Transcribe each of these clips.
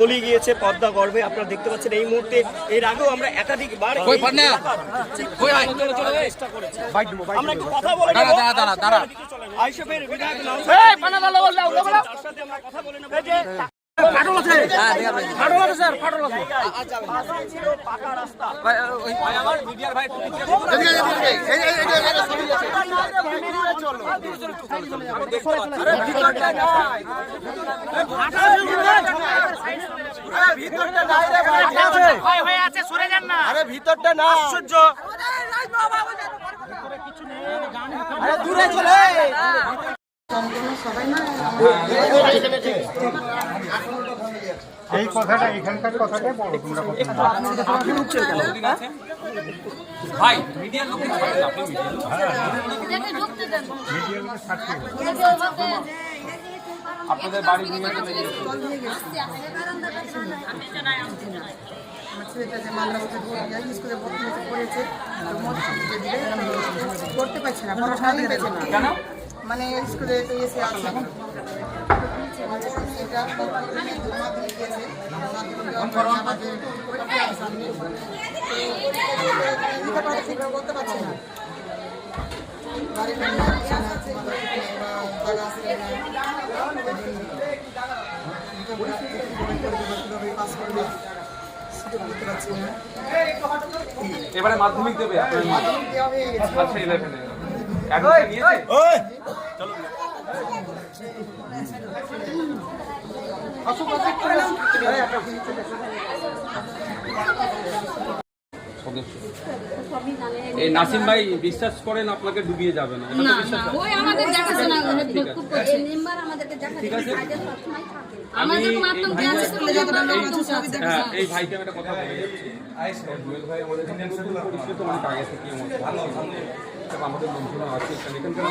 তলিয়ে গিয়েছে পদ্মা গর্ভে। আপনারা দেখতে পাচ্ছেন এই মুহূর্তে এর আগেও আমরা একাধিকবার কই এই পান্না? এলাকার কই আয়? কথা বলে চেষ্টা করেছি। আমরা একটু কথা বলে দাঁড়া, নেব। দাঁড়া, দাঁড়া, দাঁড়া। আইসবের বিধায়ক নাম তার সাথে আমরা কথা বলে নেব যে ছিল আরে ভিতরটা না আশ্চর্য আরে দূরে চলে এই কথাটা এখানকার কথাটাই বলো তোমরা ভাই মিডিয়ার আপনি মিডিয়ার লোক। এটাকে ঢুকতে দেন মিডিয়ার আপনাদের বাড়ি ভেঙে চলে আস্তে আস্তে আমার ছেলেটা যে মালদা বছর স্কুলে ভর্তি হয়েছে পড়েছে তো মোট পড়তে পারছে না পড়াশোনাই পেয়েছে না কেন? মানে স্কুলে তো এসে আছে এটা মাধ্যমিক দিয়েছে মাধ্যমিকে আমাদের পরীক্ষা আছে সামনে। তো লেখাপড়া ঠিকঠাক করতে পারছে না আছে জায়গা আছে এবারে মাধ্যমিক দেবে আচ্ছা ইলেভেনে অ্যাডমিশন নিয়েছে সদস্য সবই জানে এই নাসিম ভাই বিশ্বাস করেন আপনাকে ডুবিয়ে যাবে না। ওই আমাদের দেখাশোনা করে আছে। খুব করছে মেম্বার আমাদেরকে ঠিক আছে। আমি যখন এই আতঙ্কে ভাই- আছি স্কুলে যাব না এই- নতুন ছবি দেখছি এই ভাইকে আমি একটা কথা বলে যাচ্ছি। জুয়েল ভাই আমাদের এখানে নতুন পরিচিত অনেক আগে থেকে আমার ভালো আমাদের লোকজন আছে। এখানকার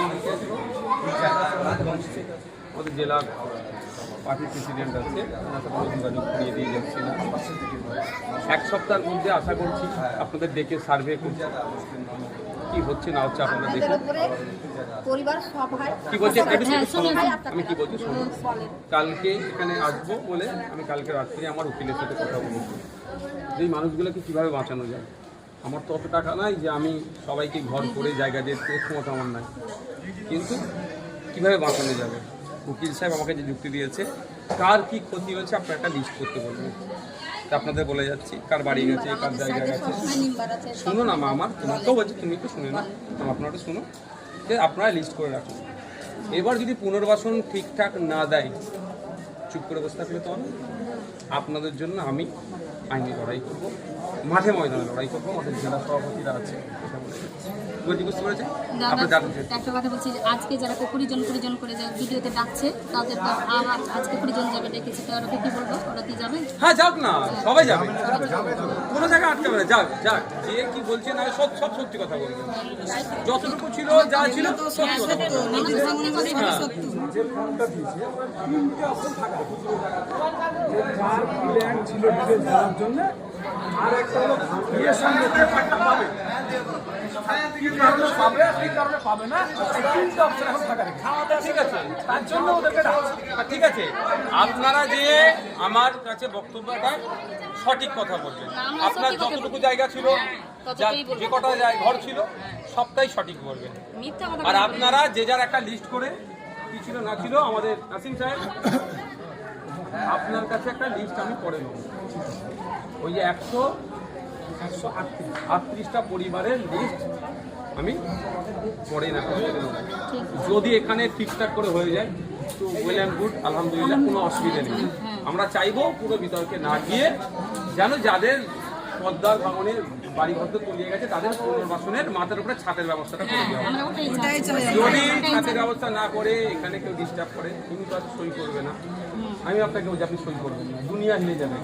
আমাদের? জেলা পার্টির প্রেসিডেন্ট আছে। ওনার সাথে যোগাযোগ করিয়ে দিয়ে যাচ্ছিলাম এক সপ্তাহের মধ্যে আশা করছি আপনাদের ডেকে সার্ভে করছি। কি হচ্ছে না হচ্ছে আপনারা দেখুন। কি বলছি। আমি কি বলছি? শুনুন কালকে এখানে আসব বলে আমি কালকে রাত্রে আমার উকিলের সাথে কথা বলেছি যে এই মানুষগুলোকে কীভাবে বাঁচানো যায়? আমার তো অত টাকা নাই যে আমি সবাইকে ঘর করে জায়গা দিয়ে ক্ষমতা আমার নাই। কিন্তু কীভাবে বাঁচানো যাবে? উকিল সাহেব আমাকে যে যুক্তি দিয়েছে কার কি ক্ষতি হয়েছে আপনার একটা লিস্ট করতে বলবেন তা আপনাদের বলে যাচ্ছি কার বাড়ি গেছে কার জায়গা গেছে। শুনো না মা আমার তোমাকেও বলছি তুমি একটু শুনে না আমার আপনারা শুনো যে আপনারা লিস্ট করে রাখুন। এবার যদি পুনর্বাসন ঠিকঠাক না দেয় চুপ করে বসে থাকলে তো আপনাদের জন্য আমি আইনি লড়াই করব। মাঠে ময়দানে লড়াই করব আমাদের জেলা সভাপতিরা আছে। বুঝতে পেরেছেন একটা কথা বলছি যে আজকে যারা করে ভিডিওতে ডাকছে তাদের তো আমার আজকে পরিজন যাবে ডেকেছে তো ওরা কি বলব? ওরা কি যাবে? হ্যাঁ যাক না সবাই যাবে। কোনো জায়গায় আটকাবে না যাক যাক যে কি বলছে না সব সব সত্যি কথা বলবে যতটুকু ছিল যা ছিল সত্যি কথা ডিটেলস জন্য আর একটা হলো সঙ্গে পেপারটা পাবে কি কারণে পাবে কি কারণে পাবে না এই তিনটা অপশন এখন থাকা খাওয়া দাওয়া ঠিক আছে তার জন্য ওদেরকে ঠিক আছে আপনারা যে আমার কাছে বক্তব্যটা সঠিক কথা বলবেন। আপনার যতটুকু জায়গা ছিল যা- যে কটা ঘর ছিল সবটাই সঠিক বলবেন। আর আপনারা যে যার একটা লিস্ট করে কি ছিল না ছিল আমাদের নাসিম সাহেব আপনার কাছে একটা লিস্ট আমি করে নেব। ওই যে একশো একশো আটত্রিশটা পরিবারের লিস্ট আমি পরে না যদি এখানে ঠিকঠাক করে হয়ে যায় তো ওয়েল অ্যান্ড গুড আলহামদুলিল্লাহ কোনো অসুবিধা নেই। আমরা চাইব পুরো বিতর্কে না গিয়ে যেন যাদের পদ্মার ভাঙনের বাড়ি ঘর তলিয়ে গেছে তাদের পুনর্বাসনের মাথার উপরে ছাদের ব্যবস্থাটা করে দেওয়া চাই। যদি ছাদের ব্যবস্থা না করে এখানে কেউ ডিস্টার্ব করে তুমি তো আর সই করবে না। আমি আপনাকে বলছি আপনি সই করবেন না। দুনিয়া হিলে যাবে।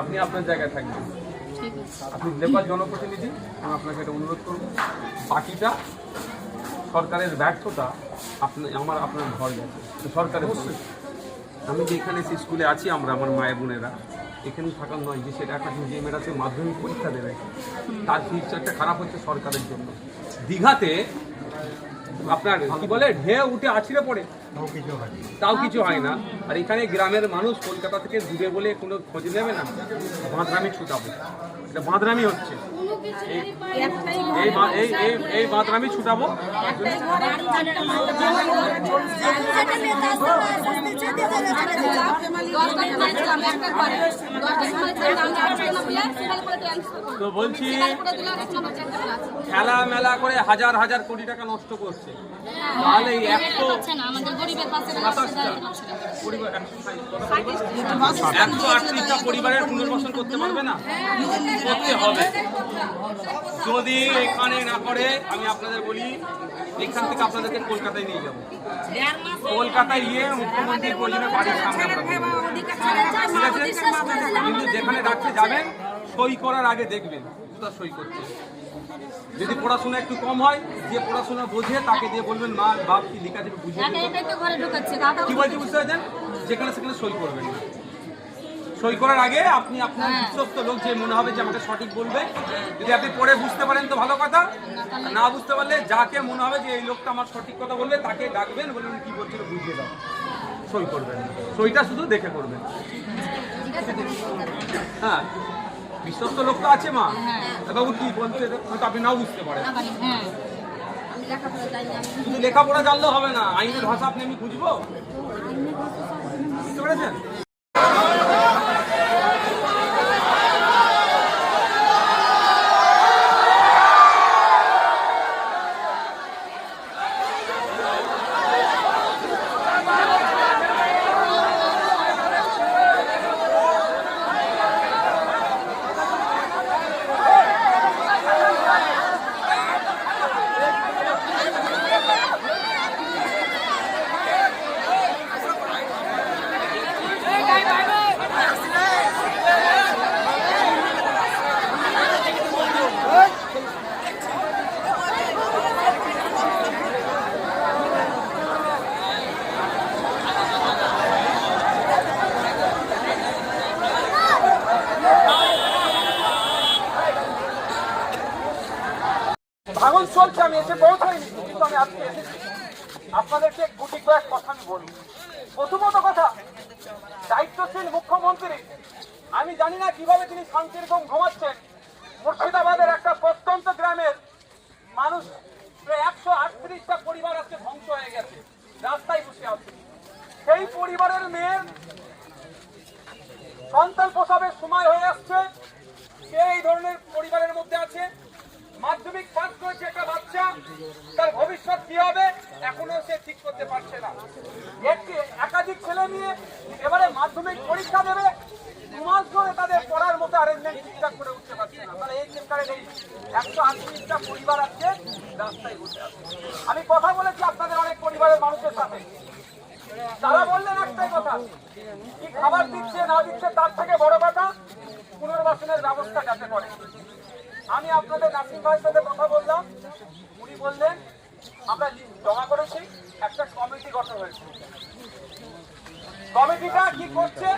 আপনি আপনার জায়গায় থাকবেন। আপনি লেবার জনপ্রতিনিধি আমি আপনাকে এটা অনুরোধ করব। বাকিটা সরকারের ব্যর্থতা আপনি আমার আপনার ঘর গেছে। সরকারের। আমি যে এখানে স্কুলে আছি আমরা আমার মায়ের বোনেরা। এখানে থাকার নয় যে সেটা একটা যে মেয়েরা সে মাধ্যমিক পরীক্ষা দেবে। তার ফিউচারটা খারাপ হচ্ছে সরকারের জন্য। দীঘাতে আপনার কি বলে ঢেউ উঠে আছিড়ে পড়ে। তাও কিছু হয় না। আর এখানে গ্রামের মানুষ কলকাতা থেকে দূরে বলে কোনো খোঁজ নেবে না? বাঁধরামি ছুটাবো। এটা বাঁধরামি হচ্ছে। এই- এই বা- এই এই এই ছুটাবো দশটার সময় ছিলাম, একটার পরে। দশটার সময় ছিলাম, আমি করব। তো বলছি। খেলা মেলা করে হাজার হাজার কোটি টাকা নষ্ট করছে তাহলে? একশো আটত্রিশটা পরিবারের পুনর্বাসন করতে পারবে না করতে হবে যদি এখানে না করে আমি আপনাদের বলি এখান থেকে আপনাদেরকে কলকাতায় নিয়ে যাব। কলকাতায় গিয়ে মুখ্যমন্ত্রীর প্রয়োজনে বাড়ির সামনে ঠিক আছে? কিন্তু যেখানে রাখতে যাবেন সই করার আগে দেখবেন কোথা সই করছে। যদি পড়াশোনা একটু কম হয় যে পড়াশোনা বোঝে তাকে দিয়ে বলবেন মা বাপ কি লেখা দেবে দাদা কি বলছি বুঝতে পারছেন? যেখানে সেখানে সই করবেন না। সই করার আগে আপনি আপনার বিশ্বস্ত লোক যে মনে হবে যে আমাকে সঠিক বলবে যদি আপনি পড়ে বুঝতে পারেন তো ভালো কথা। না বুঝতে পারলে যাকে মনে হবে যে এই লোকটা আমার সঠিক কথা বলবে তাকে ডাকবেন বলবেন কি বলছিল বুঝিয়ে দাও। সই করবেন। সইটা শুধু দেখে করবেন। হ্যাঁ। বিশ্বস্ত লোক তো আছে মা। বাবু কি বলছে হয়তো আপনি নাও বুঝতে পারেন। পারি, হ্যাঁ। শুধু লেখাপড়া জানলেও হবে না আইনের ভাষা আপনি আমি বুঝব? বুঝতে পেরেছেন? চলছে, আমি এসে পৌঁছাইনি কিন্তু আমি আজকে এসেছি। আপনাদেরকে গুটি কয়েক কথা আমি বলব প্রথমত কথা, দায়িত্বশীল মুখ্যমন্ত্রী, আমি জানি না কীভাবে তিনি শান্তির ঘুম ঘুমাচ্ছেন। মুর্শিদাবাদের একটা প্রত্যন্ত গ্রামের মানুষ, প্রায় একশো আটত্রিশটা পরিবার আজকে ধ্বংস হয়ে গেছে, রাস্তায় বসে আছে। সেই পরিবারের মেয়ের সন্তান প্রসবের সময় হয়ে আসছে সে এই ধরনের পরিবারের মধ্যে আছে মাধ্যমিক পাস করেছে একটা বাচ্চা তার ভবিষ্যৎ কি হবে, এখনও সে ঠিক করতে পারছে না। একটি একাধিক ছেলে নিয়ে এবারে মাধ্যমিক পরীক্ষা দেবে, দু মাস ধরে তাদের পড়ার মতো অ্যারেঞ্জমেন্ট ঠিকঠাক করে উঠতে পারছে না। তাহলে এই চিন্তায় এই একশো আটত্রিশটা পরিবার আছে রাস্তায় বসে আছে। আমি কথা বলেছি আপনাদের অনেক পরিবারের মানুষের সাথে। তারা বললেন একটাই কথা, কি খাবার দিচ্ছে, না দিচ্ছে, তার থেকে বড় কথা, পুনর্বাসনের ব্যবস্থা যাতে করে। আমি আপনাদের নাসিম ভাইয়ের সাথে কথা বললাম। উনি বললেন আমরা জমা করেছি একটা কমিটি গঠন হয়েছে। কমিটিটা কি করছে?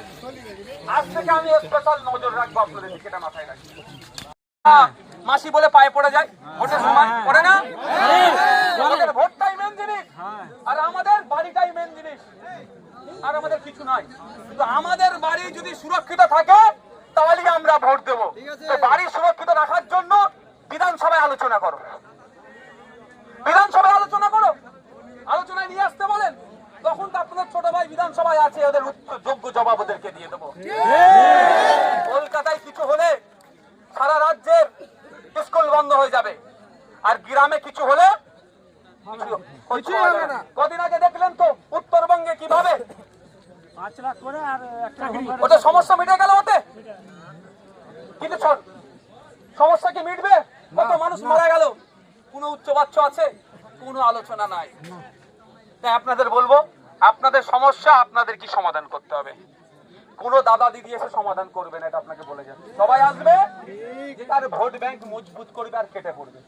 আজ থেকে আমি স্পেশাল নজর রাখব আপনাদের এটা মাথায় রাখি। মাসি বলে পায়ে পড়ে যায় ভোটের সময়। পড়ে না? আমাদের ভোটটাই মেন জিনিস। আর আমাদের বাড়িটাই মেন জিনিস। আর আমাদের কিছু নাই। কিন্তু আমাদের বাড়ি যদি সুরক্ষিত থাকে তাহলেই আমরা ভোট দেবো। বাড়ি সুরক্ষিত রাখার জন্য বিধানসভায় আলোচনা করো। বিধানসভায় আলোচনা করো। আলোচনায় নিয়ে আসতে বলেন। তখন তো আপনাদের ছোট ভাই বিধানসভায় আছে ওদের যোগ্য জবাব ওদেরকে দিয়ে দেবো। কলকাতায় কিছু হলে সারা রাজ্যের স্কুল বন্ধ হয়ে যাবে। আর গ্রামে কিছু হলে কদিন আগে দেখলেন তো উত্তরবঙ্গে কীভাবে? ওটা সমস্যা মিটে গেল ওতে? কিন্তু সমস্যা কি মিটবে? কত মানুষ মারা গেল? কোনো উচ্চ বাচ্চা আছে? কোনো আলোচনা নাই। তাই আপনাদের বলব, আপনাদের সমস্যা, আপনাদের কি সমাধান করতে হবে? কোনো দাদা দিদি এসে সমাধান করবে না, এটা আপনাকে বলে যাবে সবাই আসবে, যে তার ভোট ব্যাংক মজবুত করবে আর কেটে পড়বে।